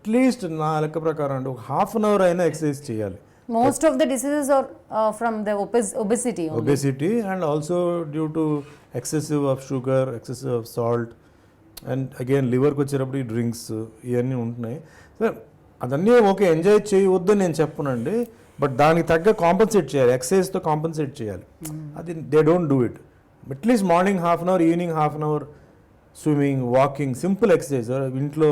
At least నా లెక్క ప్రకారం అంటే ఒక హాఫ్ అన్ అవర్ అయినా ఎక్సర్సైజ్ చేయాలి. Diseases are uh, from the obes- obesity only. Obesity and also due to excessive of sugar excessive of salt and again లివర్కి వచ్చేటప్పుడు ఈ డ్రింక్స్ ఇవన్నీ ఉంటున్నాయి. సో అదన్నీ ఓకే ఎంజాయ్ చేయవద్దని నేను చెప్పనండి బట్ దానికి తగ్గ కాంపన్సేట్ చేయాలి ఎక్సర్సైజ్తో కాంపన్సేట్ చేయాలి. అది they don't do it at least morning half an hour evening half an hour swimming walking simple exercise ఇంట్లో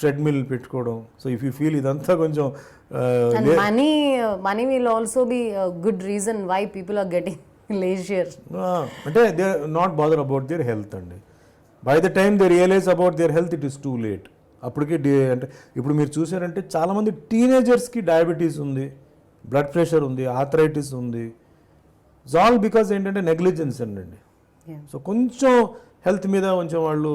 ట్రెడ్మిల్ పెట్టుకోవడం. సో ఇఫ్ యూ ఫీల్ ఇదంతా కొంచెం uh, And money, uh, money will also be a good reason why people are getting leisure. ఆ, అంటే they not bother about their health అండి. By the time they realize about their health it is too late అప్పటికి డి అంటే ఇప్పుడు మీరు చూసారంటే చాలామంది టీనేజర్స్కి డయాబెటీస్ ఉంది బ్లడ్ ప్రెషర్ ఉంది ఆథరైటిస్ ఉంది. ఇట్స్ ఆల్ బికాస్ ఏంటంటే నెగ్లిజెన్స్ అండి. సో కొంచెం హెల్త్ మీద కొంచెం వాళ్ళు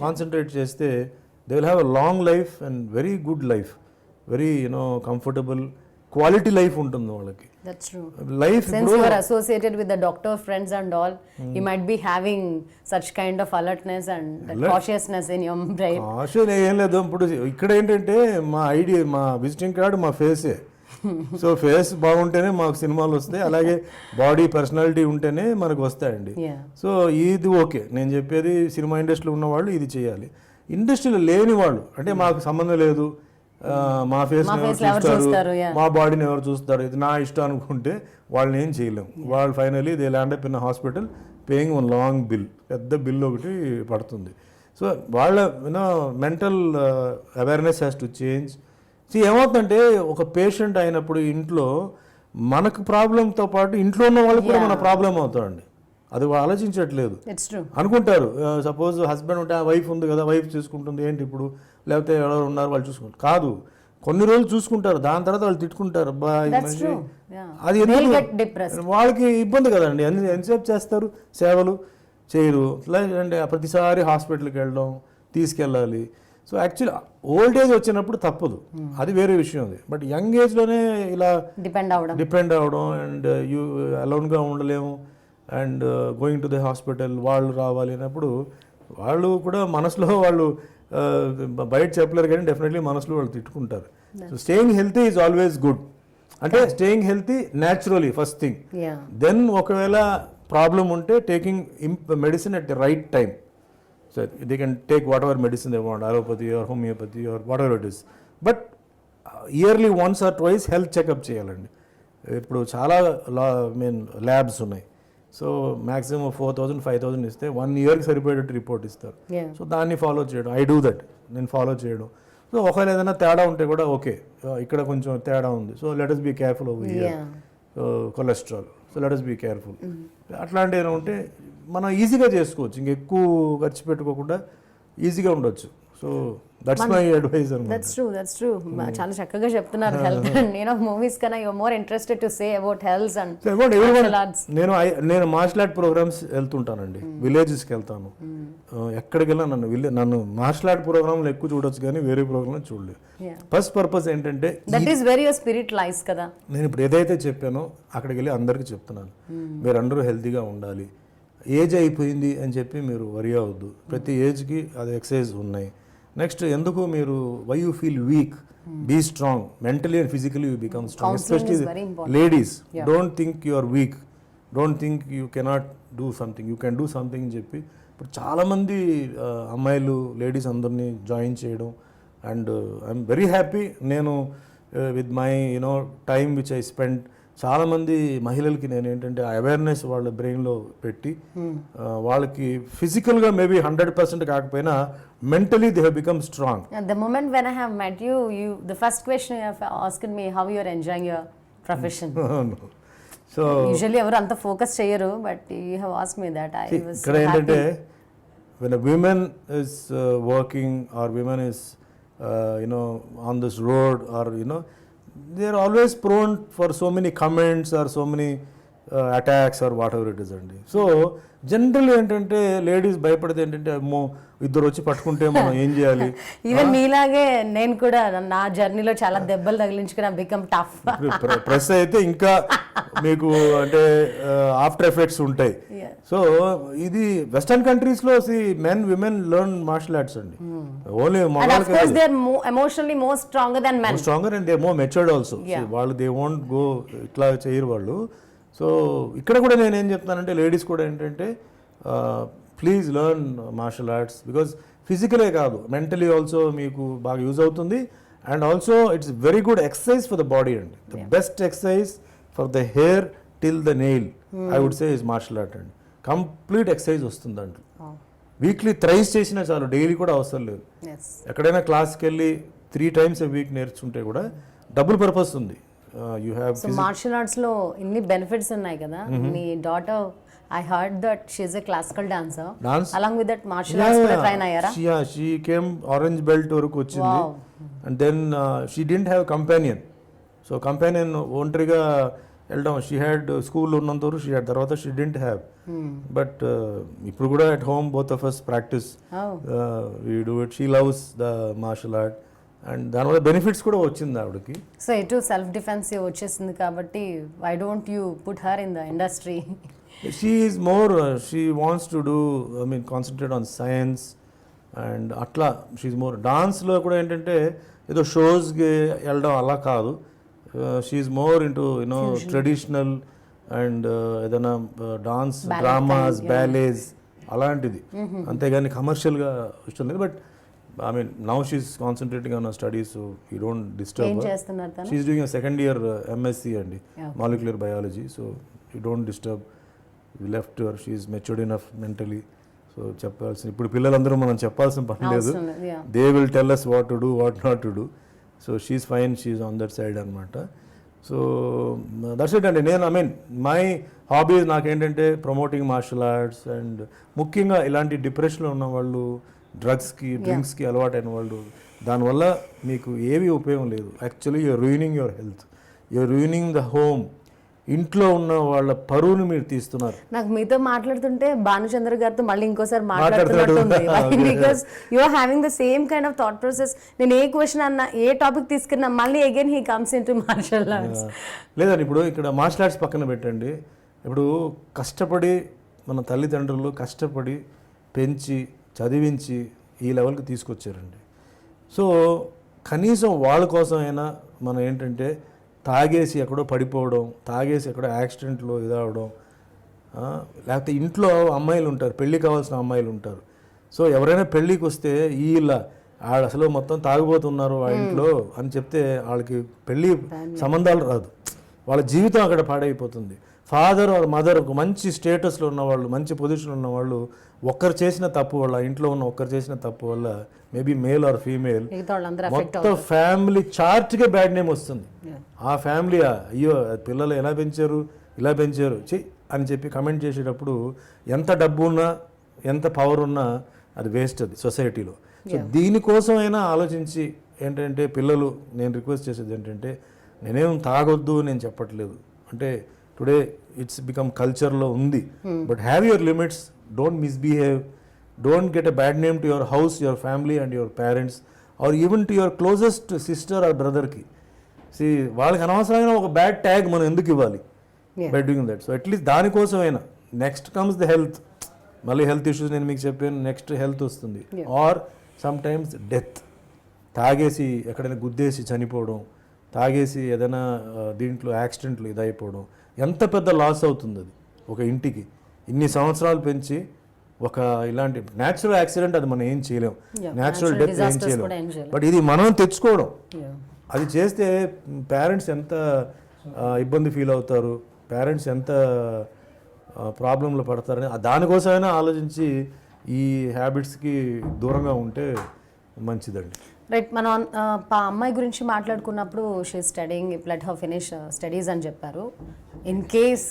కాన్సన్ట్రేట్ చేస్తే they will have a long life and very good life very you know comfortable quality life ఉంటుంది వాళ్ళకి. That's true. Life Since you are associated with the doctor friends and all, you might be having such kind of alertness and Alert. cautiousness in your brain. ఆశ ఏం లేదు. ఇప్పుడు ఇక్కడ ఏంటంటే మా ID మా విజిటింగ్ కార్డు మా ఫేసే సో ఫేస్ బాగుంటేనే మాకు సినిమాలు వస్తాయి. అలాగే బాడీ పర్సనాలిటీ ఉంటేనే మనకు వస్తాయండి. సో ఇది ఓకే. నేను చెప్పేది సినిమా ఇండస్ట్రీలో ఉన్న వాళ్ళు ఇది చేయాలి. ఇండస్ట్రీలో లేని వాళ్ళు. అంటే మాకు సంబంధం లేదు. మా ఫేస్ చూస్తారు. మా బాడీని ఎవరు చూస్తారు? ఇది నా ఇష్టం అనుకుంటే వాళ్ళని ఏం చేయలేం వాళ్ళు finally they land up in hospital paying one long bill పెద్ద బిల్ ఒకటి పడుతుంది. సో వాళ్ళ you know mental awareness has to change so ఏమవుతుందంటే ఒక పేషెంట్ అయినప్పుడు ఇంట్లో మనకు ప్రాబ్లంతో పాటు ఇంట్లో ఉన్న వాళ్ళకి కూడా మన ప్రాబ్లం అవుతామండి అది వాళ్ళు ఆలోచించట్లేదు. అనుకుంటారు. సపోజ్ హస్బెండ్ ఉంటే వైఫ్ ఉంది కదా వైఫ్ చూసుకుంటుంది ఏంటి ఇప్పుడు? లేకపోతే ఎవరు ఉన్నారు వాళ్ళు చూసుకుంటారు కాదు. కొన్ని రోజులు చూసుకుంటారు దాని తర్వాత వాళ్ళు తిట్టుకుంటారు. అబ్బా. అది. వాళ్ళకి ఇబ్బంది కదండి. ఎంతసేపు చేస్తారు? సేవలు చేయరు. అంటే ప్రతిసారి హాస్పిటల్కి వెళ్ళడం తీసుకెళ్ళాలి. సో యాక్చువల్లీ ఓల్డ్ ఏజ్ వచ్చినప్పుడు తప్పదు. అది వేరే విషయం అది. బట్ యంగ్ ఏజ్లోనే ఇలా Depend అవడం. డిపెండ్ అవ్వడం అండ్ యూ అలౌన్గా ఉండలేము. And going to the hospital వాళ్ళు రావాలి అన్నప్పుడు వాళ్ళు కూడా మనసులో వాళ్ళు బయట చెప్పలేరు కానీ డెఫినెట్లీ మనసులో వాళ్ళు తిట్టుకుంటారు. So staying healthy is always good అంటే staying healthy naturally first thing Yeah. Then ఒకవేళ ప్రాబ్లం ఉంటే taking medicine at the right time so they can take whatever medicine they want allopathy or homeopathy or whatever it is but yearly once or twice health checkup చేయాలండి. ఇప్పుడు చాలా లా mean labs ఉన్నాయి. So maximum four thousand five thousand ఇస్తే one ఇయర్కి సరిపోయేటట్టు report ఇస్తారు. So దాన్ని ఫాలో చేయడం. ఐ డూ దట్ నేను ఫాలో చేయడం. సో ఒకవేళ ఏదైనా తేడా ఉంటే కూడా ఓకే ఇక్కడ కొంచెం తేడా ఉంది. So let us be careful over Yeah. Cholesterol so let us be careful అట్లాంటివి ఏమైనా ఉంటే మనం ఈజీగా చేసుకోవచ్చు. ఇంక ఎక్కువ ఖర్చు పెట్టుకోకుండా ఈజీగా ఉండొచ్చు. So that's my advice That's true. That's true. చాలా చక్కగా చెప్తున్నారు హెల్త్ అండ్ నేను మూవీస్ కన్నా your more interested to say about health and martial arts. నేను నేను మార్షల్ ఆర్ట్ ప్రోగ్రామ్స్ వెళ్తుంటానండి. విలేజెస్కి వెళ్తాను. Uh, ఎక్కడికి వెళ్ళినా నన్ను విలే నన్ను మార్షల్ ఆర్ట్ ప్రోగ్రాంలు ఎక్కువ చూడొచ్చు కానీ వేరే ప్రోగ్రామ్ చూడలేదు. ఫస్ట్ పర్పస్ ఏంటంటే that is very your spirit lies కదా. నేను ఇప్పుడు ఏదైతే చెప్పానో అక్కడికి వెళ్ళి అందరికీ చెప్తున్నాను. మీరు అందరూ హెల్తీగా ఉండాలి. ఏజ్ అయిపోయింది అని చెప్పి మీరు వరి అవ్వద్దు. ప్రతి ఏజ్కి అది ఎక్సర్సైజ్ ఉన్నాయి. నెక్స్ట్ ఎందుకు మీరు why you feel weak be strong mentally and physically you become strong especially. Ladies don't think you are weak don't think you cannot do something you can do something అని చెప్పి. ఇప్పుడు చాలామంది అమ్మాయిలు ladies అందరినీ join చేయడం. And I'm very happy నేను with my you know time which I spend చాలామంది మహిళలకి నేను ఏంటంటే అవేర్నెస్ వాళ్ళ బ్రెయిన్లో పెట్టి ఆ, వాళ్ళకి ఫిజికల్గా మేబీ హండ్రెడ్ పర్సెంట్ కాకపోయినా mentally they have become strong the moment when I have met you, you the first question you have asked me how you are enjoying your profession. So usually ఎవరు అంత focus చేయరు but you have ask me that I was ఇక్కడ ఏంటంటే when women is working or women is you know on this road or you know they are always prone for so many comments or so many attacks or whatever it is అండి so general ఏంటంటే ladies భయపడితే ఏంటంటే అమ్మో ఇద్దరు వచ్చి పట్టుకుంటే మనం ఏం చేయాలి? ఈవెన్ మీలాగే నేను కూడా నా జర్నీలో చాలా దెబ్బలు తగిలించుకుని బికమ్ టఫ్ ప్రెస్ అయితే ఇంకా మీకు అంటే ఆఫ్టర్ ఎఫెక్ట్స్ ఉంటాయి. సో ఇది వెస్టర్న్ కంట్రీస్లో men women learn martial arts అండి. Only emotionally more stronger then men stronger and they more matured also. వాళ్ళు దే వోంట్ గో ఇట్లా చేయరు వాళ్ళు. సో ఇక్కడ కూడా నేను ఏం చెప్తానంటే లేడీస్ కూడా ఏంటంటే please learn martial arts because ఫిజికలే కాదు మెంటలీ ఆల్సో మీకు బాగా యూజ్ అవుతుంది. And also it's very good exercise for the body అండి the best exercise for the hair till the nail I would say is martial art అండి complete exercise వస్తుంది దాంట్లో. Weekly thrice చేసినా చాలు daily కూడా అవసరం లేదు. ఎక్కడైనా క్లాస్కి వెళ్ళి త్రీ టైమ్స్ ఎ వీక్ నేర్చుకుంటే కూడా డబుల్ పర్పస్ ఉంది. యూ హ్యావ్ మార్షల్ ఆర్ట్స్లో ఇన్ని బెనిఫిట్స్ ఉన్నాయి కదా. మీ daughter I heard that she's a classical dancer dance along with that martial arts కూడా ట్రైన్ అయ్యారా? షీ కేమ్ ఆరెంజ్ బెల్ట్ వరకు వచ్చింది. And then she didn't have companion so companion ఒంటరిగా వెళ్ళడం షీ హ్యాడ్ స్కూల్ ఉన్నంత వరకు షీ హ్యాడ్ తర్వాత she didn't have but ఇప్పుడు కూడా at home both of us practice. We do it she loves the martial art and దానివల్ల benefits కూడా వచ్చింది ఆవిడకి. సో ఎటు సెల్ఫ్ డిఫెన్స్ వచ్చేసింది కాబట్టి why don't you put her in the industry she is more she wants to do I mean concentrate on science and అట్లా she's more డాన్స్లో కూడా ఏంటంటే ఏదో షోస్కి వెళ్ళడం అలా కాదు. She's more into you know traditional and ఏదైనా డాన్స్ డ్రామాస్. బ్యాలేస్ అలాంటిది. అంతేగాని కమర్షియల్గా ఇష్టం లేదు. But I mean now she's concentrating on studies you don't disturb చేస్తున్నారు తను? She's doing second year MSc అండి. Molecular biology so you don't disturb you left your she's matured enough mentally so చెప్పాల్సిన ఇప్పుడు పిల్లలందరూ మనం చెప్పాల్సిన పని లేదు. They will tell us what to do what not to do so she's fine she's on that side అనమాట so that's it అండి. నేను ఐ మీన్ మై హాబీస్ నాకేంటంటే ప్రమోటింగ్ మార్షల్ ఆర్ట్స్ అండ్ ముఖ్యంగా ఇలాంటి డిప్రెషన్లో ఉన్న వాళ్ళు డ్రగ్స్కి డ్రింక్స్కి అలవాటైన వాళ్ళు దానివల్ల మీకు ఏవి ఉపయోగం లేదు. Actually you're ruining your health you're ruining the home ఇంట్లో ఉన్న వాళ్ళ పరువుని మీరు తీస్తున్నారు. నాకు మీతో మాట్లాడుతుంటే భానుచంద్ర గారితో మళ్ళీ ఇంకోసారి మాట్లాడుతున్నాడు. మాట్లాడుతున్నట్టుంది because you are having the same kind of thought process నేను ఏ క్వశ్చన్ అన్నా ఏ టాపిక్ తీసుకున్నా మళ్ళీ again he comes in to martial arts లేదండి ఇప్పుడు ఇక్కడ మార్షల్ ఆర్ట్స్ పక్కన పెట్టండి. ఇప్పుడు కష్టపడి మన తల్లిదండ్రులు కష్టపడి పెంచి చదివించి ఈ లెవెల్కి తీసుకొచ్చారండి. సో కనీసం వాళ్ళ కోసమైనా మనం ఏంటంటే తాగేసి ఎక్కడో పడిపోవడం తాగేసి ఎక్కడో యాక్సిడెంట్లో ఇదవడం లేకపోతే ఇంట్లో అమ్మాయిలు ఉంటారు పెళ్ళి కావాల్సిన అమ్మాయిలు ఉంటారు. సో ఎవరైనా పెళ్ళికి వస్తే వీళ్ళ వాళ్ళు అసలు మొత్తం తాగిపోతున్నారు ఆ ఇంట్లో అని చెప్తే వాళ్ళకి పెళ్ళి సంబంధాలు రాదు. వాళ్ళ జీవితం అక్కడ పాడైపోతుంది. ఫాదర్ ఆర్ మదర్ ఒక మంచి స్టేటస్లో ఉన్నవాళ్ళు మంచి పొజిషన్లో ఉన్నవాళ్ళు ఒక్కరు చేసిన తప్పు వల్ల ఇంట్లో ఉన్న ఒక్కరు చేసిన తప్పు వల్ల మేబీ మేల్ ఆర్ ఫీమేల్ మొత్తం ఫ్యామిలీ చార్ట్కే బ్యాడ్ నేమ్ వస్తుంది. ఆ ఫ్యామిలీ అయ్యో పిల్లలు ఎలా పెంచారు ఇలా పెంచారు చి అని చెప్పి కమెంట్ చేసేటప్పుడు ఎంత డబ్బు ఉన్నా ఎంత పవర్ ఉన్నా అది వేస్ట్ అది సొసైటీలో సో దీనికోసమైనా ఆలోచించి ఏంటంటే పిల్లలు నేను రిక్వెస్ట్ చేసేది ఏంటంటే నేనేం తాగొద్దు నేను చెప్పట్లేదు. అంటే టుడే ఇట్స్ బికమ్ కల్చర్లో ఉంది but have your limits don't misbehave don't get a bad name to your house your family and your parents or even to your closest sister or బ్రదర్కి సి వాళ్ళకి అనవసరమైన ఒక బ్యాడ్ ట్యాగ్ మనం ఎందుకు ఇవ్వాలి. By doing that so at least దానికోసమైనా next comes the health మళ్ళీ health issues నేను మీకు చెప్పాను. నెక్స్ట్ హెల్త్ వస్తుంది. ఆర్ సమ్ టైమ్స్ డెత్ తాగేసి ఎక్కడైనా గుద్దేసి చనిపోవడం తాగేసి ఏదైనా దీంట్లో యాక్సిడెంట్లు ఇదైపోవడం ఎంత పెద్ద లాస్ అవుతుంది అది ఒక ఇంటికి? ఇన్ని సంవత్సరాలు పెంచి ఒక ఇలాంటి న్యాచురల్ యాక్సిడెంట్ అది మనం ఏం చేయలేం. న్యాచురల్ డెత్ ఏం చేయలేం. బట్ ఇది మనం తెచ్చుకోవడం. అది చేస్తే పేరెంట్స్ ఎంత ఇబ్బంది ఫీల్ అవుతారు? పేరెంట్స్ ఎంత ప్రాబ్లంలో పడతారని దానికోసమైనా ఆలోచించి ఈ హ్యాబిట్స్కి దూరంగా ఉంటే మంచిదండి. రైట్ మనం అమ్మాయి గురించి మాట్లాడుకున్నప్పుడు she studying let her finish studies అని చెప్పారు. ఇన్ కేస్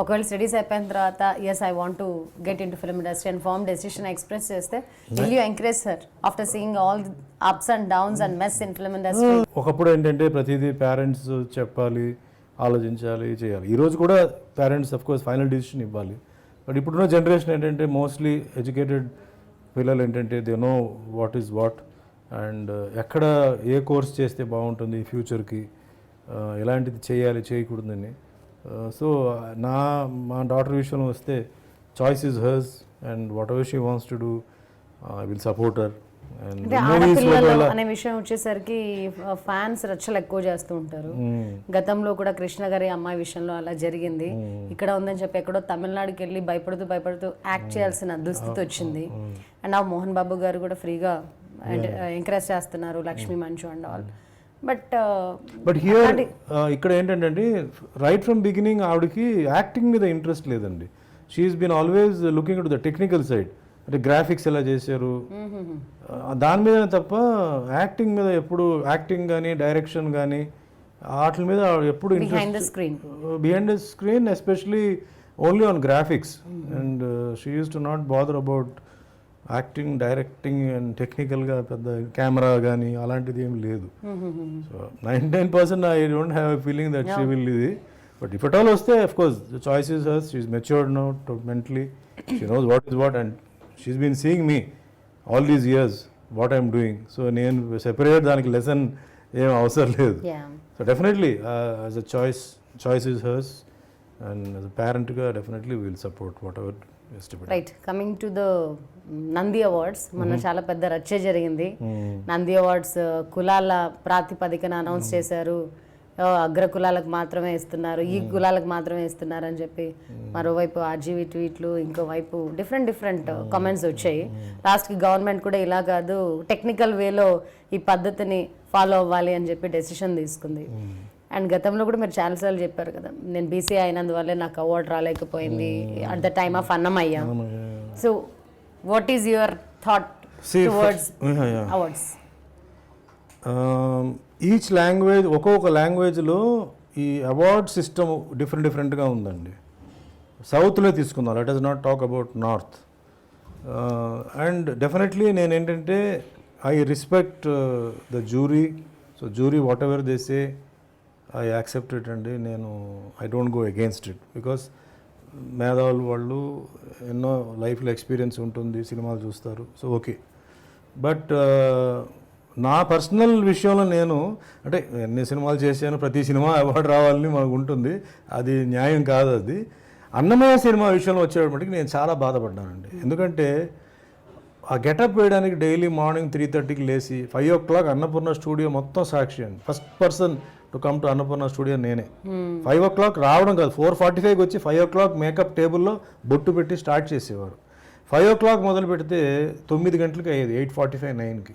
ఒకవేళ స్టడీస్ అయిపోయిన తర్వాత yes I want to get in to film industry and form decision express చేస్తే will you encourage sir after seeing all ups and downs and mess in film industry ఒకప్పుడు ఏంటంటే ప్రతిదీ parents చెప్పాలి ఆలోచించాలి చేయాలి. ఈరోజు కూడా parents of course final decision ఇవ్వాలి. బట్ ఇప్పుడున్న జనరేషన్ ఏంటంటే మోస్ట్లీ ఎడ్యుకేటెడ్ పిల్లలు ఏంటంటే they know what is what and ఎక్కడ ఏ కోర్స్ చేస్తే బాగుంటుంది ఫ్యూచర్కి ఎలాంటిది చేయాలి చేయకూడదని సో నా మా డాటర్ విషయంలో వస్తే choice is hers and whatever she wants to do I will support her. అనే విషయం వచ్చేసరికి ఫ్యాన్స్ రచ్చలు ఎక్కువ చేస్తూ ఉంటారు. గతంలో కూడా కృష్ణ గారి అమ్మాయి విషయంలో అలా జరిగింది. ఇక్కడ ఉందని చెప్పి ఎక్కడో తమిళనాడుకి వెళ్ళి భయపడుతూ భయపడుతూ యాక్ట్ చేయాల్సిన దుస్థితి వచ్చింది. అండ్ ఆ మోహన్ బాబు గారు కూడా ఫ్రీగా ఎంకరేజ్ చేస్తున్నారు Lakshmi Manchu and all but but here ఇక్కడ ఏంటంటే రైట్ ఫ్రమ్ బిగినింగ్ ఆవిడకి యాక్టింగ్ మీద ఇంట్రెస్ట్ లేదండి. She's been always looking to the technical side అంటే గ్రాఫిక్స్ ఎలా చేశారు? ఆ, దాని మీద తప్ప యాక్టింగ్ మీద ఎప్పుడు యాక్టింగ్ కానీ డైరెక్షన్ కానీ వాటి మీద ఎప్పుడు interest screen behind the screen especially only on graphics and she use to not bother about acting directing and టెక్నికల్గా పెద్ద కెమెరా కానీ అలాంటిది ఏం లేదు. So ninety nine percent I don't have a feeling that she will ఇది. But if at all వస్తే of course the choice is hers she's matured no mentally she knows what is what and she's been seeing me all these years what I'm doing so నేను separate దానికి lesson ఏం అవసరం లేదు. So definitely as a choice choice is hers and as a పేరెంట్గా definitely will support whatever right coming to the Nandi awards మొన్న చాలా పెద్ద రచ్చే జరిగింది. Nandi awards కులాల ప్రాతిపదికన అనౌన్స్ చేశారు. ఓ, అగ్ర కులాలకు మాత్రమే ఇస్తున్నారు. ఈ కులాలకు మాత్రమే ఇస్తున్నారు అని చెప్పి మరోవైపు ఆర్జీవీ ట్వీట్లు ఇంకోవైపు డిఫరెంట్ డిఫరెంట్ కామెంట్స్ వచ్చాయి. లాస్ట్కి గవర్నమెంట్ కూడా ఇలా కాదు టెక్నికల్ వేలో ఈ పద్ధతిని ఫాలో అవ్వాలి అని చెప్పి డెసిషన్ తీసుకుంది. అండ్ గతంలో కూడా మీరు చాలాసార్లు చెప్పారు కదా నేను బీసీ అయినందువల్లే నాకు award రాలేకపోయింది. At the time of Annamayya so what is your thought towards yeah. Awards each language ఒక్కొక్క లాంగ్వేజ్లో ఈ అవార్డ్ సిస్టమ్ డిఫరెంట్ డిఫరెంట్గా ఉందండి. సౌత్లో తీసుకుందాం. Let is not talk about north and definitely నేను ఏంటంటే I respect the jury so jury whatever they say I accept it అండి. నేను I don't go against it. Because మేధావులు వాళ్ళు ఎన్నో లైఫ్లో ఎక్స్పీరియన్స్ ఉంటుంది సినిమాలు చూస్తారు. So okay. బట్ నా పర్సనల్ విషయంలో నేను అంటే ఎన్ని సినిమాలు చేశాను ప్రతి సినిమా అవార్డు రావాలని మనకు ఉంటుంది. అది న్యాయం కాదు అది. అన్నమయ్య సినిమా విషయంలో వచ్చేటప్పటికి నేను చాలా బాధపడ్డానండి. ఎందుకంటే ఆ గెటప్ వేయడానికి డైలీ మార్నింగ్ త్రీ థర్టీకి లేచి five o'clock Annapurna studio మొత్తం సాక్షి అండి. First person to come to Annapurna studio నేనే. ఫైవ్ ఓ క్లాక్ రావడం కాదు ఫోర్ ఫార్టీ ఫైవ్కి వచ్చి ఫైవ్ ఓ క్లాక్ మేకప్ టేబుల్లో బొట్టు పెట్టి స్టార్ట్ చేసేవారు. ఫైవ్ ఓ క్లాక్ మొదలు పెడితే తొమ్మిది గంటలకి అయ్యేది ఎయిట్ ఫార్టీ ఫైవ్ నైన్కి.